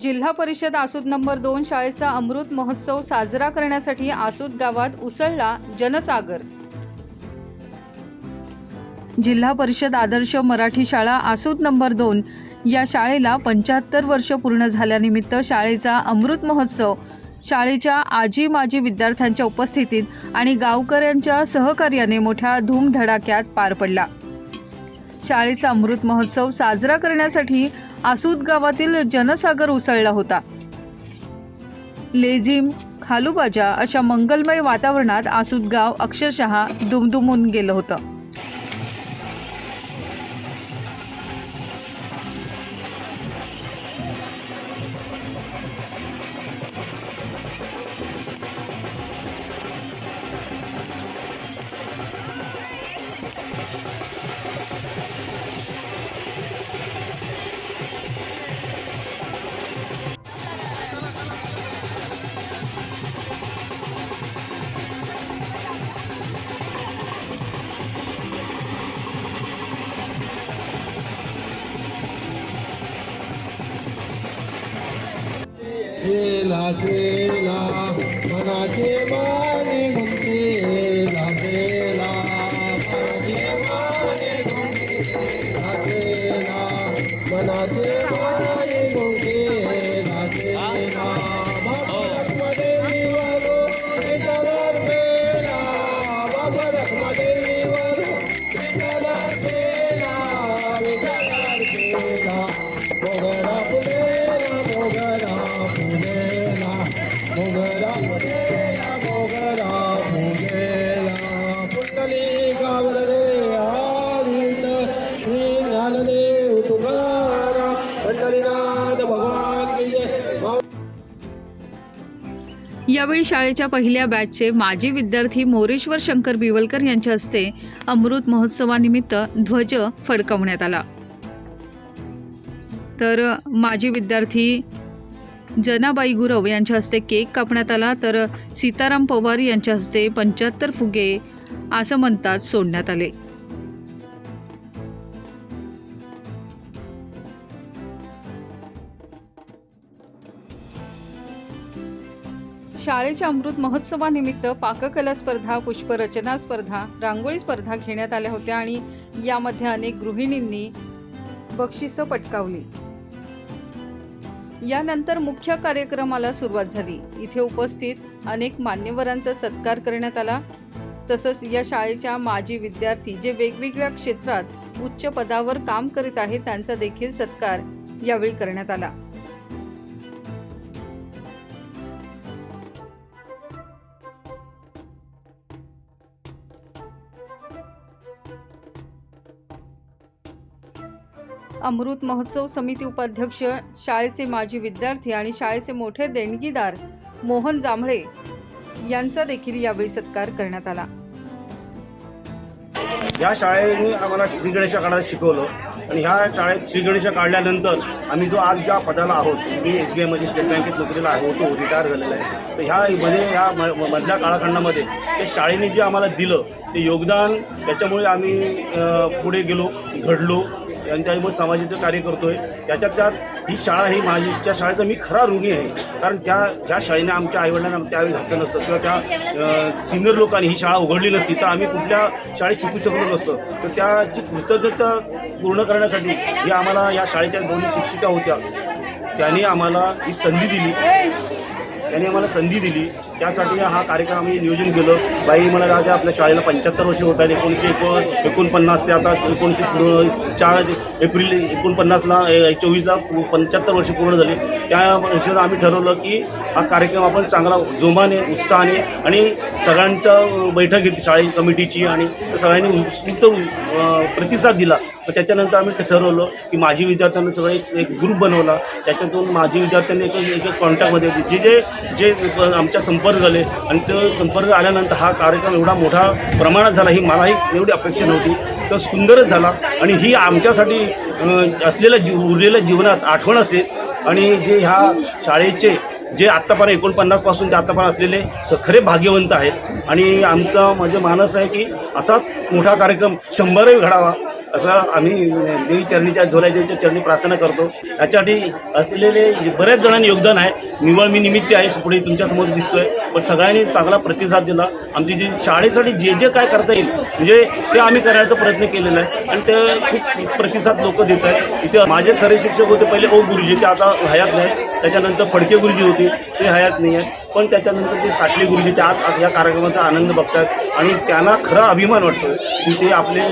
जिल्हा परिषद आसूद नंबर दोन शाळेचा अमृत महोत्सव साजरा करण्यासाठी आसूद गावात उसळला जनसागर. जिल्हा परिषद आदर्श मराठी शाळा आसूद नंबर दोन या शाळेला पंच्याहत्तर वर्ष पूर्ण झाल्यानिमित्त शाळेचा अमृत महोत्सव शाळेच्या आजी माजी विद्यार्थ्यांच्या उपस्थितीत आणि गावकऱ्यांच्या सहकार्याने मोठ्या धूमधडाक्यात पार पडला. शाळेचा अमृत महोत्सव साजरा करण्यासाठी आसूद गावातील जनसागर उसळला होता. लेझिम खालूबाजा अशा मंगलमय वातावरणात आसूद गाव अक्षरशः दुमदुमून गेलं होतं. गेला शाळेच्या पहिल्या बॅचचे माजी विद्यार्थी मोरेश्वर शंकर बिवलकर यांच्या हस्ते अमृत महोत्सवानिमित्त ध्वज फडकवण्यात आला. तर माजी विद्यार्थी जनाबाई गुरव यांच्या हस्ते केक कापण्यात आला. तर सीताराम पवार यांच्या हस्ते पंच्याहत्तर फुगे असं म्हणतात सोडण्यात आले. शाळेच्या अमृत महोत्सवानिमित्त पाककला स्पर्धा पुष्परचना स्पर्धा रांगोळी स्पर्धा घेण्यात आल्या होत्या आणि यामध्ये अनेक गृहिणींनी बक्षिसं पटकावली. यानंतर मुख्य कार्यक्रमाला सुरुवात झाली. इथे उपस्थित अनेक मान्यवरांचा सत्कार करण्यात आला. तसंच या शाळेच्या माजी विद्यार्थी जे वेगवेगळ्या क्षेत्रात उच्च पदावर काम करीत आहेत त्यांचा देखील सत्कार यावेळी करण्यात आला. अमृत महोत्सव समिती उपाध्यक्ष शाळेचे माजी विद्यार्थी आणि शाळेचे मोठे देणगीदार मोहन जांभळे यांचा देखील यावेळी सत्कार करण्यात आला. या शाळेने आम्हाला श्री गणेशा काढायला शिकवलं आणि ह्या शाळेत श्री गणेशा काढल्यानंतर आम्ही जो आज ज्या पदाला आहोत मी एस बी आयमध्ये स्टेट बँकेत नोकरीला आहे होतो रिटायर झालेला आहे. तर ह्या मध्ये ह्या म- मधल्या काळाखंडामध्ये ते शाळेने जे आम्हाला दिलं ते योगदान त्याच्यामुळे आम्ही पुढे गेलो घडलो. आणि समाजाचं कार्य करतोय त्याच्यात त्यात ही शाळा ही माझी त्या शाळेचा मी खरा ऋणी आहे. कारण त्या ज्या शाळेने आमच्या आईवडिलांना त्यावेळी घातलं नसतं किंवा त्या सिनियर लोकांनी ही शाळा उघडली नसती तर आम्ही कुठल्या शाळेत शिकू शकलो नसतो. तर त्याची कृतज्ञता पूर्ण करण्यासाठी हे आम्हाला या शाळेच्या दोन्ही शिक्षिका होत्या. त्यांनी आम्हाला ही संधी दिली. त्यांनी आम्हाला संधी दिली. त्यासाठी हा कार्यक्रम आम्ही नियोजन केलं. बाई मला राजा आपल्या शाळेला पंच्याहत्तर वर्ष होत आहेत. एकोणीसशे एको एकोणपन्नास ते आता एकोणीसशे पूर्ण चार एप्रिल एकोणपन्नासला ए, चोवीसला पंच्याहत्तर वर्ष पूर्ण झाली. त्या हिशोबाने आम्ही ठरवलं की हा कार्यक्रम आपण चांगला जोमाने उत्साहाने आणि सगळ्यांचं बैठक घेतली शाळे कमिटीची आणि सगळ्यांनी उत्स्फूर्त प्रतिसाद दिला. मग त्याच्यानंतर आम्ही ठरवलं की माझी विद्यार्थ्यांना सगळं एक एक ग्रुप बनवला. त्याच्यातून माझी विद्यार्थ्यांनी एक कॉन्टॅक्टमध्ये जे जे जे आमच्या संप संपर्क झाले आणि तो संपर्क आल्यानंतर हा कार्यक्रम एवढा मोठा प्रमाणात झाला ही मलाही एवढी अपेक्षा नव्हती. तर सुंदरच झाला आणि ही आमच्यासाठी असलेल्या जीव उरलेल्या जीवनात आठवण असेल. आणि जे ह्या शाळेचे जे आत्तापर्यंत एकोणपन्नासपासून ते आत्तापर्यंत असलेले स खरे भाग्यवंत आहेत. आणि आमचा म्हणजे मानस आहे की असाच मोठा कार्यक्रम शंभरही घडावा. असं आम्ही देवी चरणीच्या झोल्या देवीच्या चरणी प्रार्थना करतो. याच्यासाठी असलेले बऱ्याच जणांनी योगदान आहे. निवळ मी निमित्त आहे पुढे तुमच्यासमोर दिसतोय. पण सगळ्यांनी चांगला प्रतिसाद दिला. आमची जी शाळेसाठी जे जे काय करता येईल म्हणजे ते आम्ही करायचा प्रयत्न केलेला आहे. आणि ते खूप प्रतिसाद लोक देत आहेत. इथे माझे खरे शिक्षक होते पहिले ओ गुरुजी ते आता हयात नाही. त्याच्यानंतर फडके गुरुजी होते ते हयात नाही आहे पण त्याच्यानंतर ते साठले गुरुजीच्या आत या कार्यक्रमाचा आनंद बघतात आणि त्यांना खरा अभिमान वाटतो की ते आपले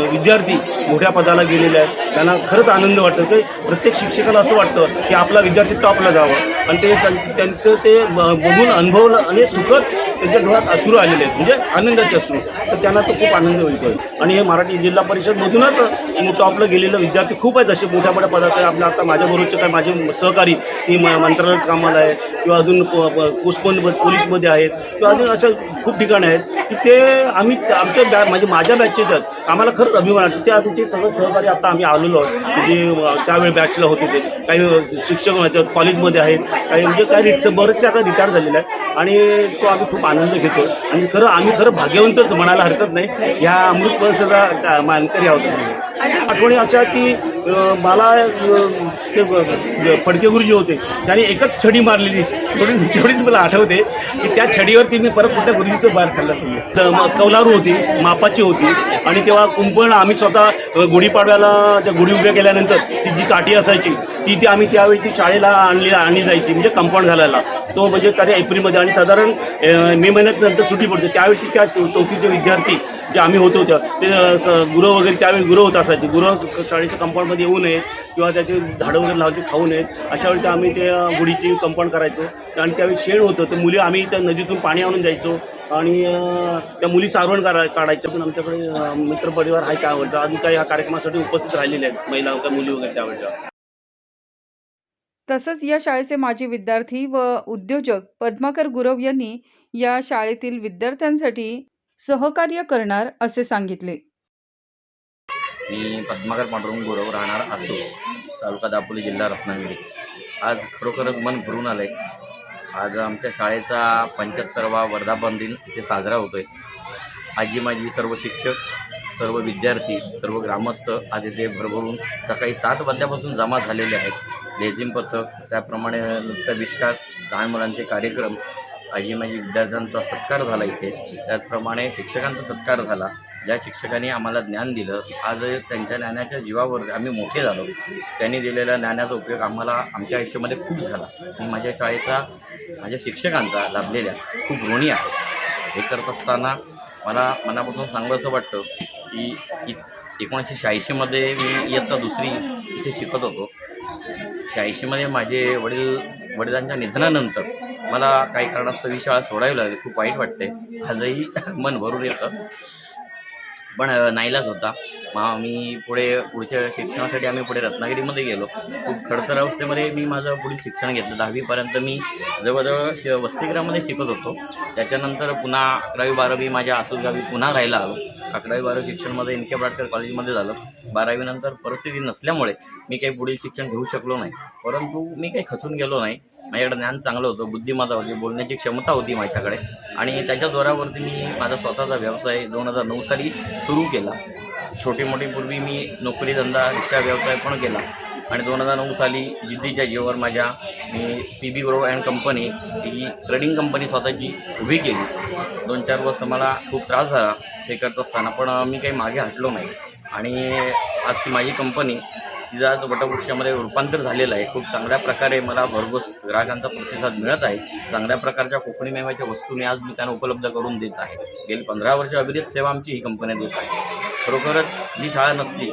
विद्यार्थी मोठ्या पदाला गेलेले आहेत. त्यांना खरंच आनंद वाटतो की प्रत्येक शिक्षकाला असं वाटतं की आपला विद्यार्थी टॉपला जावं. आणि ते त्यां- त्यांचं ते ब- बघून अनुभवलं आणि सुखद त्यांच्या डोळ्यात अश्रू आलेले आहेत. म्हणजे आनंदाचे अश्रू. तर त्यांना तो खूप आनंद मिळतोय आणि हे मराठी जिल्हा परिषदमधूनच टॉपला गेलेले विद्यार्थी खूप आहेत. असे मोठ्या मोठ्या पदार्थ आपल्या आता माझ्याबरोबरचे काय माझे सहकारी ही म- मंत्रालयात कामाला आहे किंवा अजून प- पोलीसमध्ये आहेत किंवा अजून अशा खूप ठिकाणं आहेत की ते आम्ही आमच्या बॅ म्हणजे माझ्या बॅचचे आहेत आम्हाला खरंच अभिमान वाटतो. ते आमचे सगळं सहकारी आता आम्ही आलेलो आहोत. म्हणजे, जे त्यावेळी बॅचला होते ते. काही शिक्षक आहेत कॉलेजमध्ये आहेत. काही म्हणजे काही रिट बरेचसे आता रिटायर झालेले आहेत. आणि तो आम्ही खूप आनंद घेतो. आणि खरं आम्ही खरं भाग्यवंतच म्हणायला हरकत नाही. ह्या अमृत परिसराचा मानकरी आहोत आठवणी अशा की मला ते फडके गुरुजी होते. त्यांनी एकच छडी मारलेली. थोडीच तेवढीच मला आठवते की त्या छडीवरती मी परत कुठल्या गुरुजीचं बाहेर खाल्लं तुम्ही कौलारू होती मापाची होती. आणि तेव्हा कुंपण आम्ही स्वतः गुढीपाडव्याला त्या गुढी उभ्या केल्यानंतर ती जी काठी असायची ती ती आम्ही त्यावेळी ती शाळेला आणली आणली जायची म्हणजे कंपाऊंड घालायला. तो म्हणजे त्या एप्रिलमध्ये. आणि साधारण मे महिन्यात नंतर सुट्टी पडते. त्यावेळी त्या चौथीचे विद्यार्थी जे आम्ही होतो त्या ते अं, गुरं वगैरे त्यावेळी गुरं होत असायचे. गुरं शाळेच्या कंपाऊंडमध्ये येऊ नये किंवा त्याचे झाडं वगैरे लावायचे खाऊ नयेत अशा वेळी आम्ही ते गुढीची कंपाऊंड करायचो. आणि त्यावेळी शेण होतं तर मुली आम्ही त्या नदीतून पाणी आणून जायचो आणि त्या मुली सारवण करा काढायच्या. पण आमच्याकडे मित्रपरिवार आहे काय आवडतं अजून काही ह्या कार्यक्रमासाठी उपस्थित राहिलेले आहेत. महिला वगैरे मुली वगैरे त्यावेळेच्या. तसंच या शाळेचे माजी विद्यार्थी व उद्योजक पद्माकर गुरव यांनी या शाळेतील विद्यार्थ्यांसाठी सहकार्य करणार असे सांगितले. मी पद्माकर पांडुरंग गुरव राहणार असो तालुका दापोली जिल्हा रत्नागिरी. आज खरोखरच मन भरून आलं आहे आज आमच्या शाळेचा पंच्याहत्तरवा वर्धापन दिन इथे साजरा होतो आहे आजी माझी सर्व शिक्षक सर्व विद्यार्थी सर्व ग्रामस्थ आज इथे भरभरून सकाळी सात वाजल्यापासून जमा झालेले आहेत. लेझिम पथक त्याप्रमाणे नृत्यविष्कार लहान मुलांचे कार्यक्रम आजी माझी विद्यार्थ्यांचा सत्कार झाला इथे. त्याचप्रमाणे शिक्षकांचा सत्कार झाला. ज्या शिक्षकांनी आम्हाला ज्ञान दिलं आज त्यांच्या ज्ञानाच्या जीवावर आम्ही मोठे झालो. त्यांनी दिलेल्या ज्ञानाचा उपयोग आम्हाला आमच्या आयुष्यामध्ये खूप झाला. मी माझ्या शाळेचा माझ्या शिक्षकांचा लाभलेल्या खूप ऋणी आहे हे करत असताना मला मनापासून चांगलं असं वाटतं की एकोणीसशे शहाऐंशीमध्ये मी इयत्ता दुसरी इथे शिकत होतो. शहाऐंशीमध्ये माझे वडील वडिलांच्या निधनानंतर मला काही कारणास्तव ही शाळा सोडावी लागली. खूप वाईट वाटते. आजही मन भरून येतं. पण अ, नाईलाज होता. मग मी पुढे पुढच्या शिक्षणासाठी आम्ही पुढे रत्नागिरीमध्ये गेलो. खूप खडतर अवस्थेमध्ये मी माझं पुढील शिक्षण घेतलं. दहावीपर्यंत मी जवळजवळ श वसतिगृहामध्ये शिकत होतो. त्याच्यानंतर पुन्हा अकरावी बारावी माझ्या आसूस गावी पुन्हा राहायला आलो अकरावी बारावी शिक्षणमध्ये एन के ब्राटकर कॉलेजमध्ये झालं. बारावीनंतर परिस्थिती नसल्यामुळे मी काही पुढील शिक्षण घेऊ शकलो नाही. परंतु मी काही खचून गेलो नाही. माझ्याकडे ज्ञान चांगलं होतं बुद्धिमत्ता होती बोलण्याची क्षमता होती माझ्याकडे. आणि त्याच्या जोरावरती मी माझा स्वतःचा व्यवसाय दोन हजार नऊ साली सुरू केला. छोटी मोठी पूर्वी मी नोकरी धंदा रिक्षा व्यवसाय पण केला. आणि दोन हजार नऊ साली जिद्दीच्या जीवावर माझ्या मी P B grow and company he trading company स्वतःची उभी केली. दोन चार वर्ष मला खूप त्रास झाला ते करत असताना पण मी काही मागे हटलो नाही. आणि आज ती माझी कंपनी तिचं आज वटवृक्षामध्ये रूपांतर झालेलं आहे खूप चांगल्या प्रकारे मला भरघोस ग्राहकांचा प्रतिसाद मिळत आहे. चांगल्या प्रकारच्या कोकणी मेव्याच्या वस्तू मी आज मी त्यांना उपलब्ध करून देत आहे. गेली पंधरा वर्ष अभिरित सेवा आमची ही कंपनी देत आहे. खरोखरच ही शाळा नसती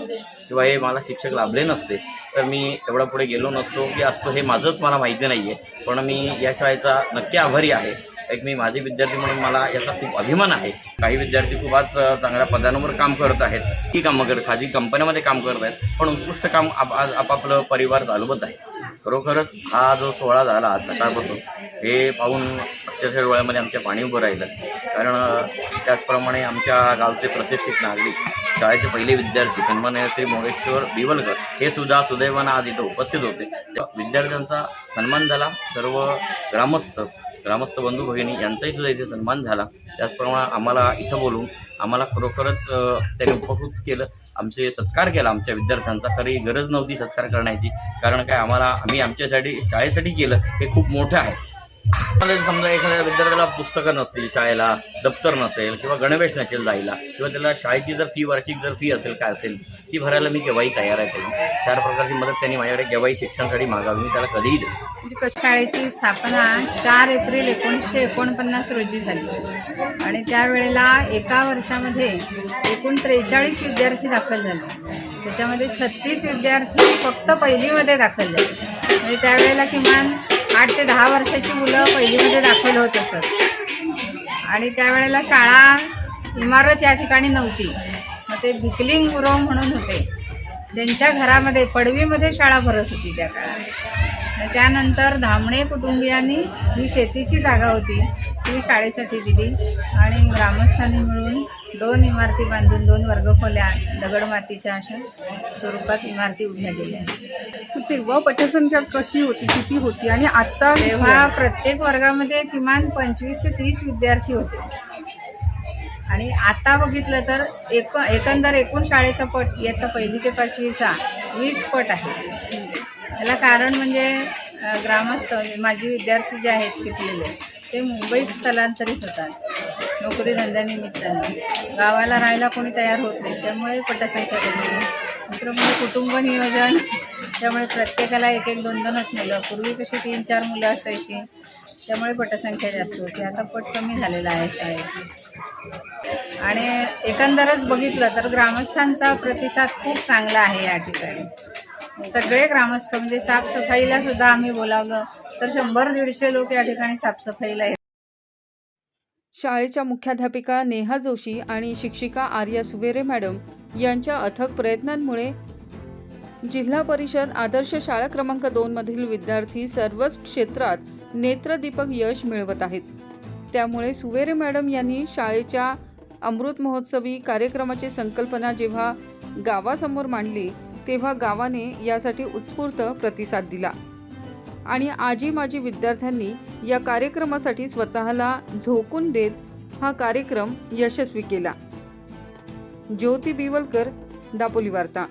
किंवा हे मला शिक्षक लाभले नसते तर मी एवढा पुढे गेलो नसतो की असतो हे माझंच मला माहिती नाही आहे पण मी या शाळेचा नक्की आभारी आहे. एक मी माझे विद्यार्थी म्हणून मला याचा खूप अभिमान आहे. काही विद्यार्थी खूप आज चांगल्या पदांवर काम करत आहेत. ही कामं करत खाजगी कंपन्यामध्ये काम करत आहेत पण उत्कृष्ट काम आप आज आपापलं परिवार चालवत आहे. खरोखरच हा जो सोहळा झाला आज सकाळपासून हे पाहून अक्षरशः डोळ्यामध्ये आमच्या पाणी उभं राहिलं. कारण त्याचप्रमाणे आमच्या गावचे प्रतिष्ठित नागरिक शाळेचे पहिले विद्यार्थी सन्मान्य श्री मोरेश्वर बिवलकर हे सुद्धा सुदैवानं आज इथं उपस्थित होते. त्या विद्यार्थ्यांचा सन्मान झाला. सर्व ग्रामस्थ ग्रामस्थ बंधू भगिनी यांचाही सुद्धा इथे सन्मान झाला. त्याचप्रमाणे आम्हाला इथं बोलून आम्हाला खरोखरच त्याने त्यांनी उपकृत केलं. आमचे सत्कार केला आमच्या विद्यार्थ्यांचा. खरी गरज नव्हती सत्कार करण्याची. कारण काय आम्हाला आम्ही आमच्यासाठी शाळेसाठी केलं हे खूप मोठं आहे. म्हणजे समजा एखाद्या विद्यार्थ्याला पुस्तकं नसतील शाळेला दप्तर नसेल किंवा गणवेश नसेल जायला किंवा त्याला शाळेची जर फी वार्षिक जर फी असेल काय असेल ती भरायला मी केव्हाही तयार आहे त्यांनी चार प्रकारची मदत त्यांनी माझ्याकडे केव्हाही शिक्षणासाठी मागावी मी त्याला कधीही देईल म्हणजे शाळेची स्थापना चार एप्रिल एकोणीसशे एकोणपन्नास रोजी झाली. आणि त्यावेळेला एका वर्षामध्ये एकूण त्रेचाळीस विद्यार्थी दाखल झाले. त्याच्यामध्ये छत्तीस विद्यार्थी फक्त पहिलीमध्ये दाखल झाले. म्हणजे त्यावेळेला किमान आठ ते दहा वर्षाची मुलं पहिलीमध्ये दाखल होत असत आणि त्यावेळेला शाळा इमारत या ठिकाणी नव्हती. मग ते भिकलिंग गुरव म्हणून होते. त्यांच्या घरामध्ये पडवीमध्ये शाळा भरत होती त्या काळात. त्यानंतर धामणे कुटुंबियांनी ही शेतीची जागा होती ती शाळेसाठी दिली. आणि ग्रामस्थांनी मिळून दोन इमारती बांधून दोन वर्गखोल्या दगडमातीच्या अशा स्वरूपात इमारती उभ्या केल्या. तेव्हा पटसंख्या कशी होती किती होती? आणि आता तेव्हा प्रत्येक वर्गामध्ये किमान पंचवीस ते तीस विद्यार्थी होते. आणि आता बघितलं तर एक एकंदर एकूण शाळेचा पट इयत्ता पहिली ते पाचवीचा वीस पट आहे. याला कारण म्हणजे ग्रामस्थ म्हणजे माझे विद्यार्थी जे आहेत शिकलेले ते मुंबईत स्थलांतरित होतात. नोकरी धंद्यानिमित्ताने गावाला राहायला कोणी तयार होत नाही त्यामुळे पटसंख्या कमी आहे. म्हणजे कुटुंब नियोजन त्यामुळे प्रत्येकाला एक एक दोन दोनच मुलं. पूर्वी कशी तीन चार मुलं असायची त्यामुळे पटसंख्या जास्त होती. आता पट कमी झालेला आहे शाळेत. आणि एकंदरच बघितलं तर ग्रामस्थांचा प्रतिसाद खूप चांगला आहे या ठिकाणी. सगळे ग्रामस्थ म्हणजे साफसफाईला सुद्धा आम्ही बोलावलं. तर शंभर दीडशे लोक या ठिकाणी साफसफाईला येतात शाळेच्या मुख्याध्यापिका नेहा जोशी आणि शिक्षिका आर्या सुवेरे मॅडम यांच्या अथक प्रयत्नांमुळे जिल्हा परिषद आदर्श शाळा क्रमांक दोन मधील विद्यार्थी सर्वच क्षेत्रात नेत्रदीपक यश मिळवत आहेत. त्यामुळे सुवेरे मॅडम यांनी शाळेच्या अमृत महोत्सवी कार्यक्रमाची संकल्पना जेव्हा गावासमोर मांडली तेव्हा गावाने यासाठी उत्स्फूर्त प्रतिसाद दिला. आणि आजी माजी विद्यार्थ्यांनी या कार्यक्रमासाठी स्वतःला झोकून देत हा कार्यक्रम यशस्वी केला. ज्योती बिवलकर दापोली वार्ता.